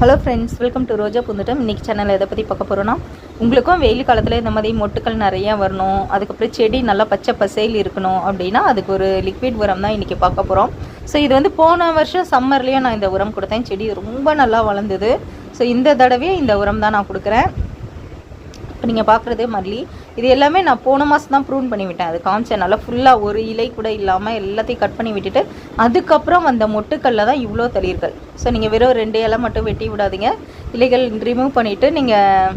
Hello friends welcome to Roja புந்துட்டம் இன்றைக்கி channel எதை பற்றி பார்க்க போகிறோன்னா உங்களுக்கும் வெயில் காலத்தில் இந்த மாதிரி மொட்டுக்கள் நிறையா வரணும் அதுக்கப்புறம் செடி நல்லா பச்சை பசேல் இருக்கணும் அப்படின்னா அதுக்கு ஒரு லிக்விட் உரம் தான் இன்றைக்கி பார்க்க போகிறோம் ஸோ இது வந்து போன வருஷம் சம்மர்லேயும் நான் இந்த உரம் கொடுத்தேன். செடி ரொம்ப நல்லா வளர்ந்தது. ஸோ இந்த தடவையும் இந்த உரம் தான் நான் கொடுக்குறேன். இப்போ நீங்கள் பார்க்குறது மல்லி. இது எல்லாமே நான் போன மாதம் தான் ப்ரூன் பண்ணி விட்டேன். அது காமிச்சேன் நல்லா ஃபுல்லாக ஒரு இலை கூட இல்லாமல் எல்லாத்தையும் கட் பண்ணி விட்டுட்டு அதுக்கப்புறம் அந்த மொட்டுக்கல்ல தான் இவ்வளோ தளிர்கள். ஸோ நீங்கள் வெறும் ரெண்டு இலை மட்டும் வெட்டி விடாதீங்க. இலைகள் ரிமூவ் பண்ணிவிட்டு நீங்கள்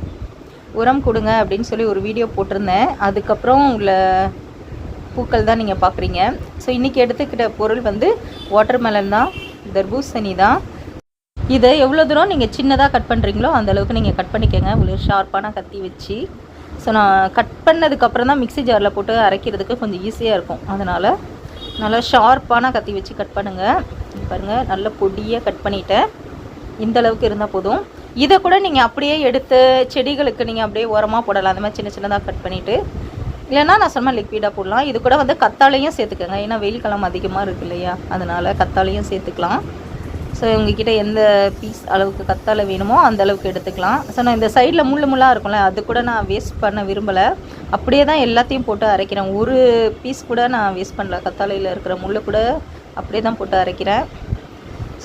உரம் கொடுங்க அப்படின்னு சொல்லி ஒரு வீடியோ போட்டிருந்தேன். அதுக்கப்புறம் உள்ள பூக்கள் தான் நீங்கள் பார்க்குறீங்க. ஸோ இன்றைக்கி எடுத்துக்கிட்ட பொருள் வந்து வாட்டர்மெலன் தான் தர்பூசணி தான். இதை எவ்வளோ தூரம் நீங்கள் சின்னதாக கட் பண்ணுறீங்களோ அந்த அளவுக்கு நீங்கள் கட் பண்ணிக்கோங்க. ஒரு ஷார்ப்பான கத்தி வச்சு. ஸோ நான் கட் பண்ணதுக்கப்புறம் தான் மிக்ஸி ஜாரில் போட்டு அரைக்கிறதுக்கு கொஞ்சம் ஈஸியாக இருக்கும். அதனால் நல்லா ஷார்ப்பான கத்தி வச்சு கட் பண்ணுங்கள் பாருங்கள் நல்ல பொடியாக கட் பண்ணிவிட்டேன் இந்த அளவுக்கு இருந்தால் போதும். இதை கூட நீங்கள் அப்படியே எடுத்து செடிகளுக்கு நீங்கள் அப்படியே உரமாக போடலாம். அந்த மாதிரி சின்ன சின்னதாக கட் பண்ணிவிட்டு இல்லைன்னா நான் சொன்ன லிக்விடாக போடலாம். இது கூட வந்து கத்தாழையும் சேர்த்துக்கோங்க. ஏன்னா வெயில் காலம் அதிகமாக இருக்குது இல்லையா? அதனால் கத்தாழையும் சேர்த்துக்கலாம். ஸோ உங்ககிட்ட எந்த பீஸ் அளவுக்கு கத்தாழை வேணுமோ அந்த அளவுக்கு எடுத்துக்கலாம். ஸோ நான் இந்த சைடில் முள் முள்ளாக இருக்கும்ல அது கூட நான் வேஸ்ட் பண்ண விரும்பலை. அப்படியே தான் எல்லாத்தையும் போட்டு அரைக்கிறேன். ஒரு பீஸ் கூட நான் வேஸ்ட் பண்ணல. கத்தாழையில் இருக்கிற முள்ளு கூட அப்படியே தான் போட்டு அரைக்கிறேன்.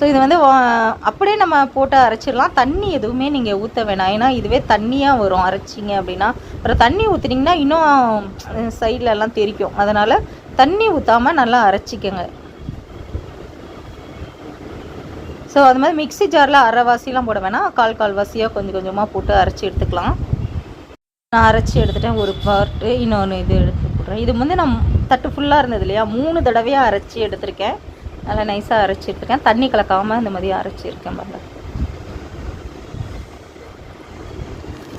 ஸோ இது வந்து வா- அப்படியே நம்ம போட்டு அரைச்சிடலாம். தண்ணி எதுவுமே நீங்கள் ஊற்ற வேணாம். ஏன்னா இதுவே தண்ணியாக வரும். அரைச்சிங்க அப்படின்னா அப்புறம் தண்ணி ஊற்றுனீங்கன்னா இன்னும் சைடில் எல்லாம் தெரிக்கும். அதனால் தண்ணி ஊற்றாமல் நல்லா அரைச்சிக்கங்க. ஸோ அது மாதிரி மிக்ஸி ஜாரில் அரைவாசிலாம் போட வேணாம். கால் கால் வாசியாக கொஞ்சம் கொஞ்சமாக போட்டு அரைச்சி எடுத்துக்கலாம். நான் அரைச்சி எடுத்துட்டேன். ஒரு பார்ட்டு இன்னொன்று இது எடுத்து போடுறேன். இது வந்து நான் தட்டு ஃபுல்லாக இருந்தது இல்லையா? மூணு தடவையாக அரைச்சி எடுத்திருக்கேன். நல்லா நைஸாக அரைச்சி எடுத்திருக்கேன். தண்ணி கலக்காமல் இந்த மாதிரி அரைச்சிருக்கேன் பாருங்க.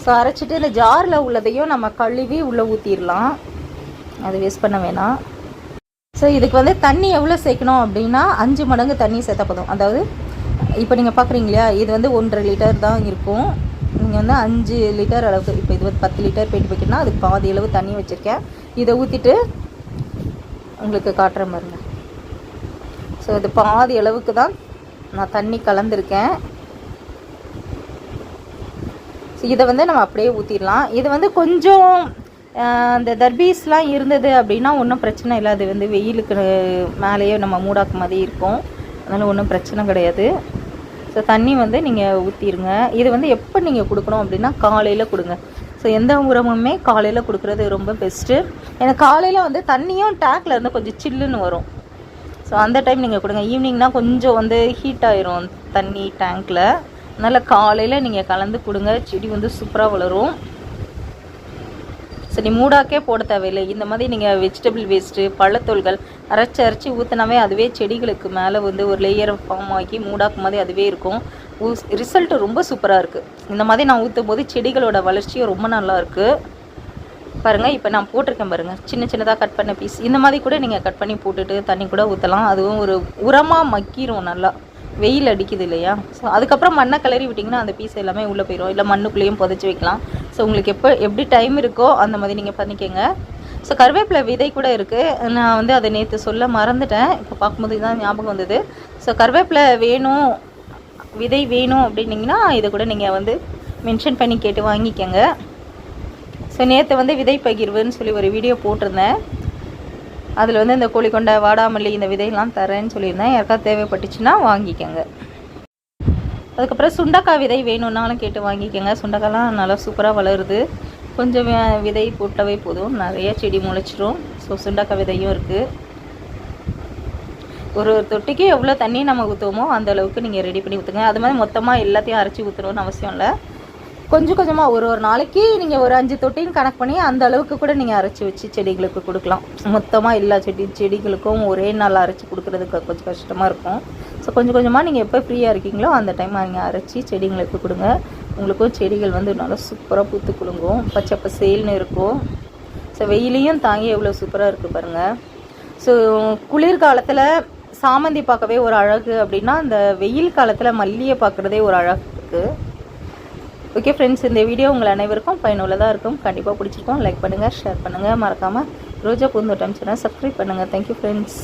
ஸோ அரைச்சிட்டு இந்த ஜாரில் உள்ளதையும் நம்ம கழுவி உள்ளே ஊற்றிடலாம் அது வேஸ்ட் பண்ண வேணாம். ஸோ இதுக்கு வந்து தண்ணி எவ்வளோ சேர்க்கணும் அப்படின்னா அஞ்சு மடங்கு தண்ணி சேர்த்தா போதும். அதாவது இப்போ நீங்கள் பார்க்குறீங்க இல்லையா இது வந்து ஒன்றரை லிட்டர் தான் இருக்கும். நீங்கள் வந்து அஞ்சு லிட்டர் அளவுக்கு இப்போ இது வந்து பத்து லிட்டர் பெயிண்ட் வைக்கணும்னா அதுக்கு பாதி அளவு தண்ணி வச்சுருக்கேன். இதை ஊற்றிட்டு உங்களுக்கு காட்டுற மாதிரிங்க. ஸோ இது பாதி அளவுக்கு தான் நான் தண்ணி கலந்துருக்கேன். ஸோ இதை வந்து நம்ம அப்படியே ஊற்றிடலாம் இது வந்து கொஞ்சம் அந்த தர்பீஸ்லாம் இருந்தது அப்படின்னா ஒன்றும் பிரச்சனை இல்லை. அது வந்து வெயிலுக்கு மேலேயே நம்ம மூடாக்கு மாதிரி இருக்கும். அதனால் ஒன்றும் பிரச்சனை கிடையாது. ஸோ தண்ணி வந்து நீங்கள் ஊற்றிடுங்க இது வந்து எப்போ நீங்கள் கொடுக்கணும் அப்படின்னா காலையில் கொடுங்க. ஸோ எந்த உரமுமே காலையில் கொடுக்குறது ரொம்ப பெஸ்ட்டு ஏன்னா காலையில் வந்து தண்ணியும் டேங்கில் இருந்து கொஞ்சம் சில்லுன்னு வரும். ஸோ அந்த டைம் நீங்கள் கொடுங்க. ஈவினிங்னா கொஞ்சம் வந்து ஹீட் ஆயிரும் தண்ணி டேங்க்கில் அதனால் காலையில் நீங்கள் கலந்து கொடுங்க. செடி வந்து சூப்பராக வளரும். சரி மூடாக்கே போட தேவையில்லை. இந்த மாதிரி நீங்கள் வெஜிடபிள் வேஸ்ட்டு பழத்தோல்கள் அரைச்சி அரைச்சி ஊற்றினாவே அதுவே செடிகளுக்கு மேலே வந்து ஒரு லேயர் ஃபார்ம் ஆக்கி மூடாக்கு மாதிரி அதுவே இருக்கும். ரிசல்ட்டு ரொம்ப சூப்பராக இருக்குது இந்த மாதிரி நான் ஊற்றும் போது செடிகளோட வளர்ச்சியும் ரொம்ப நல்லா இருக்குது பாருங்கள் இப்போ நான் போட்டிருக்கேன் பாருங்கள் சின்ன சின்னதாக கட் பண்ண பீஸ் இந்த மாதிரி கூட நீங்கள் கட் பண்ணி போட்டுட்டு தண்ணி கூட ஊற்றலாம் அதுவும் ஒரு உரமாக மக்கிரும் நல்லா. வெயில் அடிக்குது இல்லையா? ஸோ அதுக்கப்புறம் மண்ணை கிளறி விட்டிங்கன்னா அந்த பீஸ் எல்லாமே உள்ளே போயிடும் இல்லை மண்ணுக்குள்ளேயும் புதைச்சி வைக்கலாம். ஸோ உங்களுக்கு எப்போ எப்படி டைம் இருக்கோ அந்த மாதிரி நீங்கள் பண்ணிக்கோங்க. ஸோ கருவேப்பிலை விதை கூட இருக்குது நான் வந்து அதை நேற்று சொல்ல மறந்துட்டேன். இப்போ பார்க்கும்போது தான் ஞாபகம் வந்தது. ஸோ கருவேப்பிலை வேணும் விதை வேணும் அப்படின்னீங்கன்னா இதை கூட நீங்கள் வந்து மென்ஷன் பண்ணி கேட்டு வாங்கிக்கோங்க. ஸோ நேற்று வந்து விதை பகிர்வுன்னு சொல்லி ஒரு வீடியோ போட்டிருந்தேன். அதில் வந்து இந்த கோழிக்கொண்டை வாடாமல்லி இந்த விதையெல்லாம் தரேன்னு சொல்லியிருந்தேன். யாருக்காவது தேவைப்பட்டுச்சுன்னா வாங்கிக்கோங்க. அதுக்கப்புறம் சுண்டக்காய் விதை வேணும்னாலும் கேட்டு வாங்கிக்கோங்க. சுண்டக்காய்லாம் நல்லா சூப்பராக வளருது. கொஞ்சம் விதை போட்டவே போதும். நிறைய செடி முளைச்சிரும். ஸோ சுண்டக்காய் விதையும் இருக்குது ஒரு ஒரு தொட்டிக்கு எவ்வளோ தண்ணி நம்ம ஊற்றுவோமோ அந்த அளவுக்கு நீங்கள் ரெடி பண்ணி ஊற்றுங்க அது மாதிரி மொத்தமாக எல்லாத்தையும் அரைச்சி ஊற்றுறோன்னு அவசியம் இல்லை. கொஞ்சம் கொஞ்சமாக ஒரு ஒரு நாளைக்கு நீங்கள் ஒரு அஞ்சு தொட்டின்னு கணக்கு பண்ணி அந்த அளவுக்கு கூட நீங்கள் அரைச்சி வச்சு செடிகளுக்கு கொடுக்கலாம். மொத்தமாக எல்லா செடி செடிகளுக்கும் ஒரே நாள் அரைச்சி கொடுக்குறதுக்கு கொஞ்சம் கஷ்டமாக இருக்கும். ஸோ கொஞ்சம் கொஞ்சமாக நீங்கள் எப்போ ஃப்ரீயாக இருக்கீங்களோ அந்த டைம் நீங்கள் அரைச்சி செடிங்களுக்கு கொடுங்க. உங்களுக்கும் செடிகள் வந்து நல்லா சூப்பராக பூத்து குலுங்கும். பச்சை பசேல்னு இருக்கும். ஸோ வெயிலையும் தாங்கி எவ்வளோ சூப்பராக இருக்குது பாருங்கள் ஸோ குளிர்காலத்தில் சாமந்தி பார்க்கவே ஒரு அழகு அப்படின்னா அந்த வெயில் காலத்தில் மல்லியை பார்க்குறதே ஒரு அழகு இருக்குது ஓகே ஃப்ரெண்ட்ஸ் இந்த வீடியோ உங்கள் அனைவருக்கும் பயனுள்ளதாக இருக்கும். கண்டிப்பாக பிடிச்சிருக்கும். லைக் பண்ணுங்கள் ஷேர் பண்ணுங்கள் மறக்காமல் ரோஜா பூந்தோட்டம் சேனல் சப்ஸ்கிரைப் பண்ணுங்கள் தேங்க்யூ ஃப்ரெண்ட்ஸ்